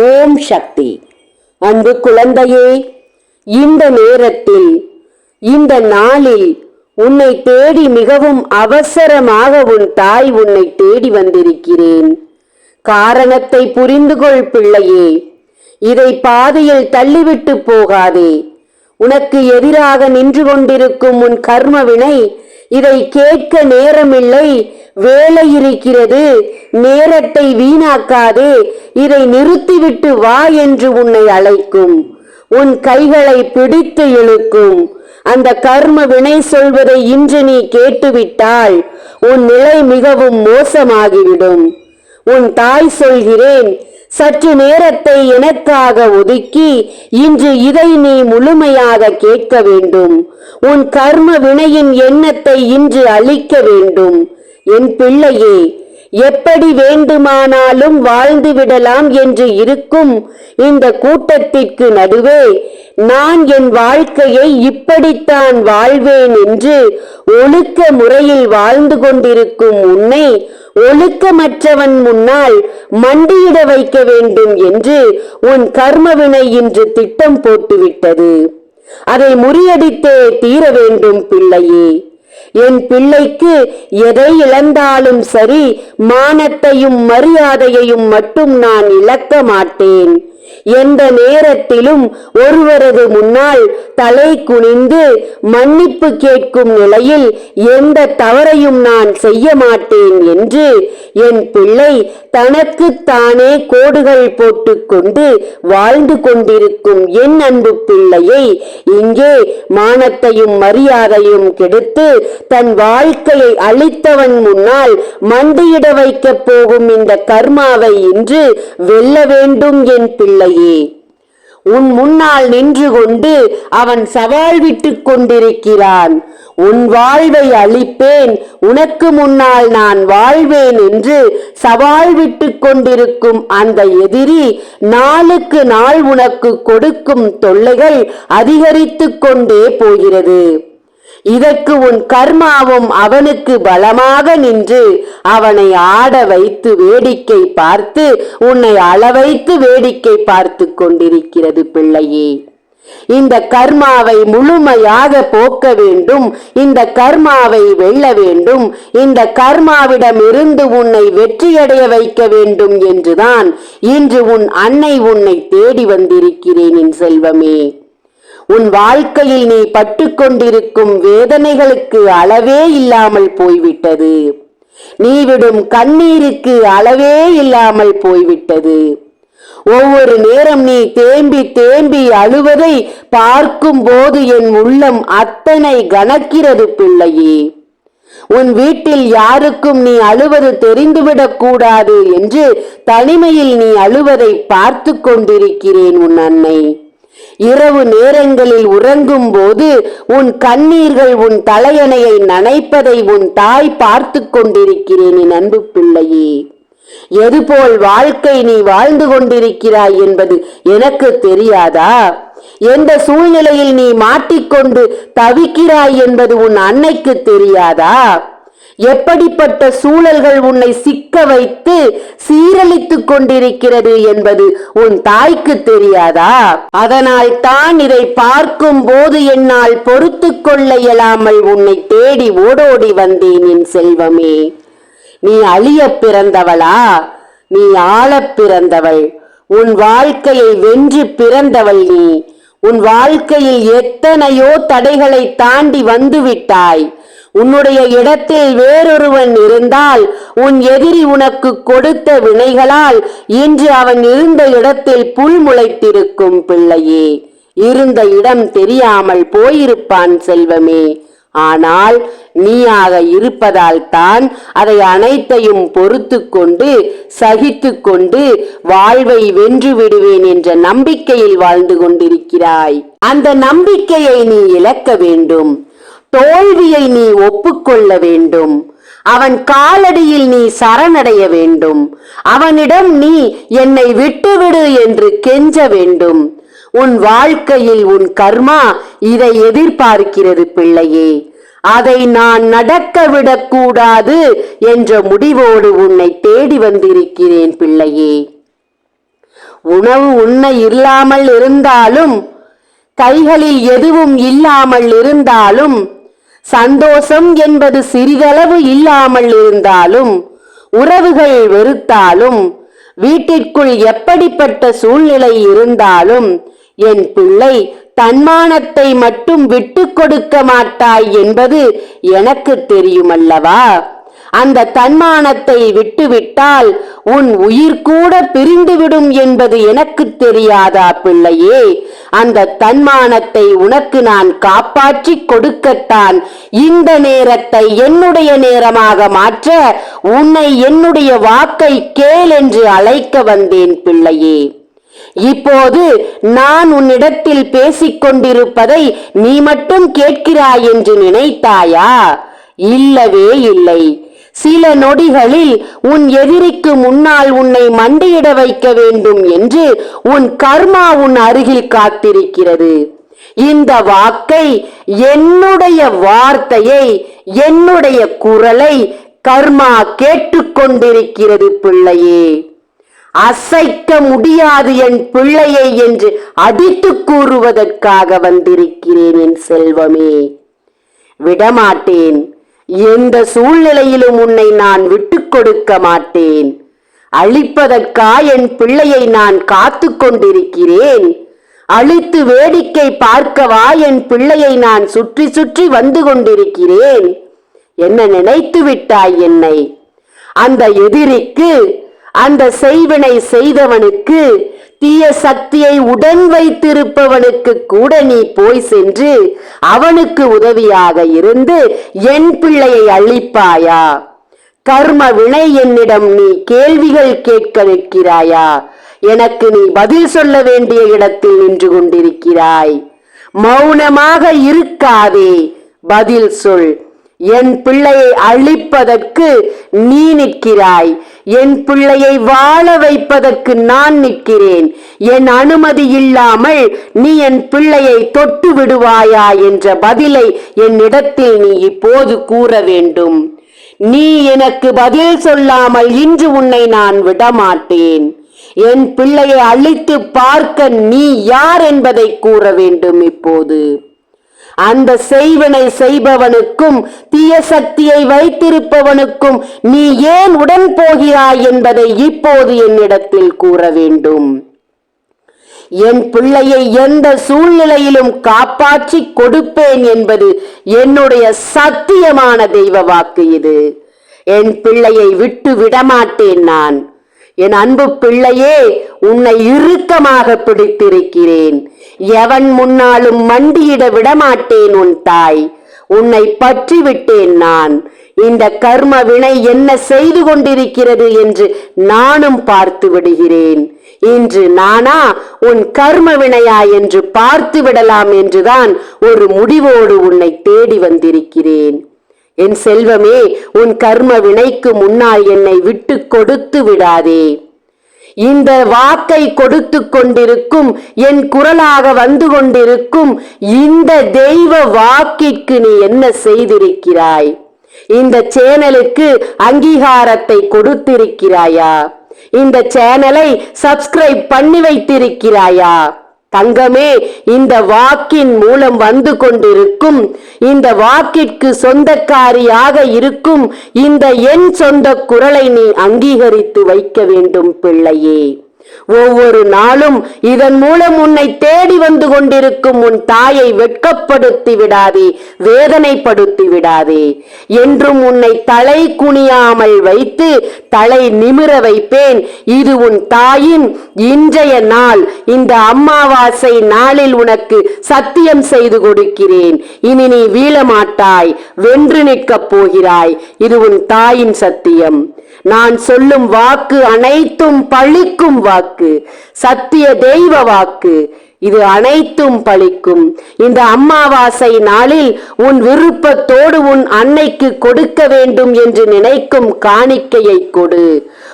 ஓம் சக்தி. அன்பு குழந்தையே இந்த நேரத்தில் இந்த நாளில் உன்னை தேடி மிகவும் அவசரமாக உன் தாய் உன்னை தேடி வந்திருக்கிறேன். காரணத்தை புரிந்து கொள் பிள்ளையே இதை பாதையில் தள்ளிவிட்டு போகாதே. உனக்கு எதிராக நின்று கொண்டிருக்கும் உன் கர்மவினை இதை கேட்க நேரமில்லை வேலை இருக்கிறது நேரத்தை வீணாக்காதே. இதை நிறுத்திவிட்டு வா என்று உன்னை அழைக்கும். உன் கைகளை பிடித்து இழுக்கும். அந்த கர்ம வினை சொல்வதை இன்று நீ கேட்டுவிட்டால் உன் நிலை மிகவும் மோசமாகிவிடும். உன் தாய் சொல்கிறேன் சற்று நேரத்தை எனக்காக ஒதுக்கி இன்று இதை நீ முழுமையாக கேட்க வேண்டும். உன் கர்ம வினையின் எண்ணத்தை இன்று அழிக்க வேண்டும். என் பிள்ளையே எப்படி வேண்டுமானாலும் வாழ்ந்து விடலாம் என்று இருக்கும் இந்த கூட்டத்திற்கு நடுவே நான் என் வாழ்க்கையை இப்படித்தான் வாழ்வேன் என்று ஒழுக்க முறையில் வாழ்ந்து கொண்டிருக்கும் உன்னை ஒழுக்கமற்றவன் முன்னால் மண்டியிட வைக்க வேண்டும் என்று உன் கர்மவினை இன்று திட்டம் போட்டுவிட்டது. அதை முறியடித்தே தீர வேண்டும் பிள்ளையே. என் பிள்ளைக்கு எதை இழந்தாலும் சரி மானத்தையும் மரியாதையையும் மட்டும் நான் இழக்க மாட்டேன். எந்த நேரத்திலும் ஒருவரது முன்னால் தலை குனிந்து மன்னிப்பு கேட்கும் நிலையில் எந்த தவறையும் நான் செய்ய மாட்டேன் என்று என் பிள்ளை தனக்கு தானே கோடுகள் போட்டுக்கொண்டு வாழ்ந்து கொண்டிருக்கும் என் அன்பு பிள்ளையை இங்கே மானத்தையும் மரியாதையும் கெடுத்து தன் வாழ்க்கையை அழித்தவன் முன்னால் மண்டியிட வைக்கப் போகும் இந்த கர்மாவை இன்று வெல்ல வேண்டும் என் இல்லையே. உன் முன்னால் நின்று கொண்டு அவன் சவால் விட்டுக் கொண்டிருக்கிறான். உன் வாழ்வை அழிப்பேன். உனக்கு முன்னால் நான் வாழ்வேன் என்று சவால் விட்டுக் கொண்டிருக்கும் அந்த எதிரி நாளுக்கு நாள் உனக்கு கொடுக்கும் தொல்லைகள் அதிகரித்துக் கொண்டே போகிறது. இதற்கு உன் கர்மாவும் அவனுக்கு பலமாக நின்று அவனை ஆட வைத்து வேடிக்கை பார்த்து உன்னை அளவைத்து வேடிக்கை பார்த்து கொண்டிருக்கிறது பிள்ளையே. இந்த கர்மாவை முழுமையாக போக்க வேண்டும். இந்த கர்மாவை வெல்ல வேண்டும். இந்த கர்மாவிடம் இருந்து உன்னை வெற்றியடைய வைக்க வேண்டும் என்றுதான் இன்று உன் அன்னை உன்னை தேடி வந்திருக்கிறேன் என் செல்வமே. உன் வாழ்க்கையில் நீ பட்டுக்கொண்டிருக்கும் வேதனைகளுக்கு அளவே இல்லாமல் போய்விட்டது. நீ விடும் கண்ணீருக்கு அளவே இல்லாமல் போய்விட்டது. ஒவ்வொரு நேரம் நீ தேம்பி தேம்பி அழுவதை பார்க்கும் போது என் உள்ளம் அத்தனை கணக்கிறது பிள்ளையே. உன் வீட்டில் யாருக்கும் நீ அழுவது தெரிந்துவிடக் கூடாது என்று தனிமையில் நீ அழுவதை பார்த்து கொண்டிருக்கிறேன் உன் அன்னை. இரவு நேரங்களில் உறங்கும் போது உன் கண்ணீர்கள் உன் தலையணையை நனைப்பதை உன் தாய் பார்த்து கொண்டிருக்கிறேன் என் அன்பு பிள்ளையே. எதுபோல் வாழ்க்கை நீ வாழ்ந்து கொண்டிருக்கிறாய் என்பது எனக்கு தெரியாதா? எந்த சூழ்நிலையில் நீ மாட்டிக்கொண்டு தவிக்கிறாய் என்பது உன் அன்னைக்கு தெரியாதா? எப்படிப்பட்ட சூழல்கள் உன்னை சிக்க வைத்து சீரழித்துக் கொண்டிருக்கிறது என்பது உன் தாய்க்கு தெரியாதா? அதனால் தான் இதை பார்க்கும் போது என்னால் பொறுத்து கொள்ள இயலாமல் உன்னை தேடி ஓடோடி வந்தேன் என் செல்வமே. நீ அழிய பிறந்தவளா? நீ ஆளப் பிறந்தவள். உன் வாழ்க்கையை வென்று பிறந்தவள் நீ. உன் வாழ்க்கையில் எத்தனையோ தடைகளை தாண்டி வந்துவிட்டாய். உன்னுடைய இடத்தில் வேறொருவன் இருந்தால் உன் எதிரி உனக்கு கொடுத்த வினைகளால் இன்று அவன் இருந்த இடத்தில் புல் முளைத்திருக்கும் பிள்ளையே. இருந்த இடம் தெரியாமல் போயிருப்பான் செல்வமே. ஆனால் நீயாக இருப்பதால் தான் அதை அனைத்தையும் பொறுத்து கொண்டு சகித்து கொண்டு வாழ்வை வென்று விடுவேன் என்ற நம்பிக்கையில் வாழ்ந்து கொண்டிருக்கிறாய். அந்த நம்பிக்கையை நீ இழக்க வேண்டும். தோல்வியை நீ ஒப்புக்கொள்ள வேண்டும். அவன் காலடியில் நீ சரணடைய வேண்டும். அவனிடம் நீ என்னை விட்டுவிடு என்று கெஞ்ச வேண்டும். உன் வாழ்க்கையில் உன் கர்மா இதை எதிர்பார்க்கிறது பிள்ளையே. அதை நான் நடக்க விடக்கூடாது என்ற முடிவோடு உன்னை தேடி வந்திருக்கிறேன் பிள்ளையே. உணவு உண்ண இல்லாமல் இருந்தாலும் கைகளில் எதுவும் இல்லாமல் இருந்தாலும் சந்தோஷம் என்பது சிறிதளவு இல்லாமல் இருந்தாலும் உறவுகள் வெறுத்தாலும் வீட்டிற்குள் எப்படிப்பட்ட சூழ்நிலை இருந்தாலும் என் பிள்ளை தன்மானத்தை மட்டும் விட்டு கொடுக்க மாட்டாய் என்பது எனக்கு தெரியுமல்லவா? அந்த தன்மானத்தை விட்டுவிட்டால் உன் உயிர் கூட பிரிந்துவிடும் என்பது எனக்கு தெரியாதா பிள்ளையே? அந்த தன்மானத்தை உனக்கு நான் காப்பாற்றிக் கொடுக்கத்தான் இந்த நேரத்தை என்னுடைய நேரமாக மாற்ற உன்னை என்னுடைய வாக்கை கேள் என்று அழைக்க வந்தேன் பிள்ளையே. இப்போது நான் உன்னிடத்தில் பேசிக் கொண்டிருப்பதை நீ மட்டும் கேட்கிறாய் என்று நினைத்தாயா? இல்லவே இல்லை. சில நொடிகளில் உன் எதிரிக்கு முன்னால் உன்னை மண்டியிட வைக்க வேண்டும் என்று உன் கர்மா உன் அருகில் காத்திருக்கிறது. இந்த வாக்கை என்னுடைய வார்த்தையை என்னுடைய குரலை கர்மா கேட்டுக்கொண்டிருக்கிறது பிள்ளையே. அசைக்க முடியாது என் பிள்ளையை என்று அடித்து கூறுவதற்காக வந்திருக்கிறேன் என் செல்வமே. விடமாட்டேன். எந்த சூழ்நிலையிலும் உன்னை நான் விட்டு கொடுக்க மாட்டேன். அழிப்பதற்கா என் பிள்ளையை நான் காத்து கொண்டிருக்கிறேன். அழித்து வேடிக்கை பார்க்கவா என் பிள்ளையை நான் சுற்றி சுற்றி வந்து கொண்டிருக்கிறேன். என்ன நினைத்து விட்டாய் என்னை? அந்த எதிரிக்கு அந்த செய்வினை செய்தவனுக்கு தீய சக்தியை உடன் வைத்திருப்பவனுக்கு கூட நீ போய் சென்று அவனுக்கு உதவியாக இருந்து என் பிள்ளையை அழிப்பாயா? கர்ம வினை என்னிடம் நீ கேள்விகள் கேட்க நிற்கிறாயா? எனக்கு நீ பதில் சொல்ல வேண்டிய இடத்தில் நின்று கொண்டிருக்கிறாய். மௌனமாக இருக்காதே பதில் சொல். என் பிள்ளையை அழிப்பதற்கு நீ நிற்கிறாய். என் பிள்ளையை வாழ வைப்பதற்கு நான் நிற்கிறேன். என் அனுமதி இல்லாமல் நீ என் பிள்ளையை தொட்டு விடுவாயா என்ற பதிலை என்னிடத்தில் நீ இப்போது கூற வேண்டும். நீ எனக்கு பதில் சொல்லாமல் இன்று உன்னை நான் விடமாட்டேன். என் பிள்ளையை அழித்து பார்க்க நீ யார் என்பதை கூற வேண்டும் இப்போது. அந்த செய்வனை செய்பவனுக்கும் தீய சக்தியை வைத்திருப்பவனுக்கும் நீ ஏன் உடன் போகிறாய் என்பதை இப்போது என்னிடத்தில் கூற வேண்டும். என் பிள்ளையை எந்த சூழ்நிலையிலும் காப்பாற்றி கொடுப்பேன் என்பது என்னுடைய சத்தியமான தெய்வ வாக்கு இது. என் பிள்ளையை விட்டு விடமாட்டேன் நான். என் அன்பு பிள்ளையே உன்னை இறுக்கமாக பிடித்திருக்கிறேன். எவன் முன்னாலும் மண்டியிட விடமாட்டேன் உன் தாய். உன்னை பற்றி விட்டேன் நான். இந்த கர்ம வினை என்ன செய்து கொண்டிருக்கிறது என்று நானும் பார்த்து விடுகிறேன். இன்று நானா உன் கர்ம வினையா என்று பார்த்து விடலாம் என்றுதான் ஒரு முடிவோடு உன்னை தேடி வந்திருக்கிறேன். என் செல்வமே உன் கர்ம வினைக்கு முன்னால் என்னை விட்டு கொடுத்து விடாதே. இந்த வாக்கை கொடுத்து கொண்டிருக்கும் என் குரலாக வந்து கொண்டிருக்கும் இந்த தெய்வ வாக்கிற்கு நீ என்ன செய்திருக்கிறாய்? இந்த சேனலுக்கு அங்கீகாரத்தை கொடுத்திருக்கிறாயா? இந்த சேனலை சப்ஸ்கிரைப் பண்ணி வைத்திருக்கிறாயா? தங்கமே இந்த வாக்கின் மூலம் வந்து கொண்டிருக்கும் இந்த வாக்கிற்கு சொந்தக்காரியாக இருக்கும் இந்த என் சொந்த குரலை நீ அங்கீகரித்து வைக்க வேண்டும் பிள்ளையே. ஒவ்வொரு நாளும் இதன் மூலம் உன்னை தேடி வந்து கொண்டிருக்கும் உன் தாயை வெட்கப்படுத்தி விடாதே வேதனைப்படுத்தி விடாதே. என்றும் உன்னை தலை குனியாமல் வைத்து தலை நிமிர வைப்பேன். இது உன் தாயின் இன்றைய நாள். இந்த அம்மாவாசை நாளில் உனக்கு சத்தியம் செய்து கொடுக்கிறேன். இனி நீ வீழமாட்டாய் வென்று நிற்கப் போகிறாய். இது உன் தாயின் சத்தியம். நான் சொல்லும் வாக்கு அனைத்தும் பழிக்கும் வாக்கு சத்திய தெய்வ வாக்கு. இது அனைத்தும் பழிக்கும். இந்த அம்மாவாசை நாளில் உன் விருப்பத்தோடு உன் அன்னைக்கு கொடுக்க வேண்டும் என்று நினைக்கும் காணிக்கையை கொடு.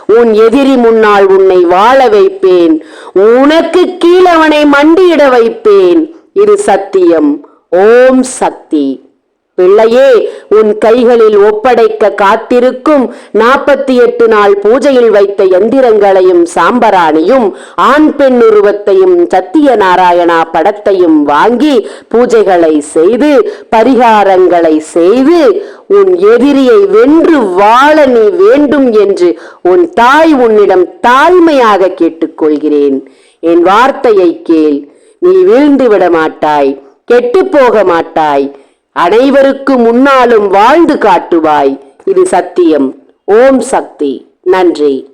உன் எதிரி முன்னால் உன்னை வாழ வைப்பேன். உனக்கு கீழவனை மண்டியிட வைப்பேன். இது சத்தியம். ஓம் சக்தி. பிள்ளையே உன் கைகளில் ஒப்படைக்க காத்திருக்கும் நாற்பத்தி எட்டு நாள் பூஜையில் வைத்த எந்திரங்களையும் சாம்பராணியும் ஆண் பெண் உருவத்தையும் சத்திய நாராயணா படத்தையும் வாங்கி பூஜைகளை செய்து பரிகாரங்களை செய்து உன் எதிரியை வென்று வாழ நீ வேண்டும் என்று உன் தாய் உன்னிடம் தாழ்மையாக கேட்டுக்கொள்கிறேன். என் வார்த்தையை கேள். நீ வீழ்ந்து விட மாட்டாய் கெட்டு போக மாட்டாய் அனைவருக்கு முன்னாலும் வாழ்ந்து காட்டுவாய். இது சத்தியம். ஓம் சக்தி. நன்றி.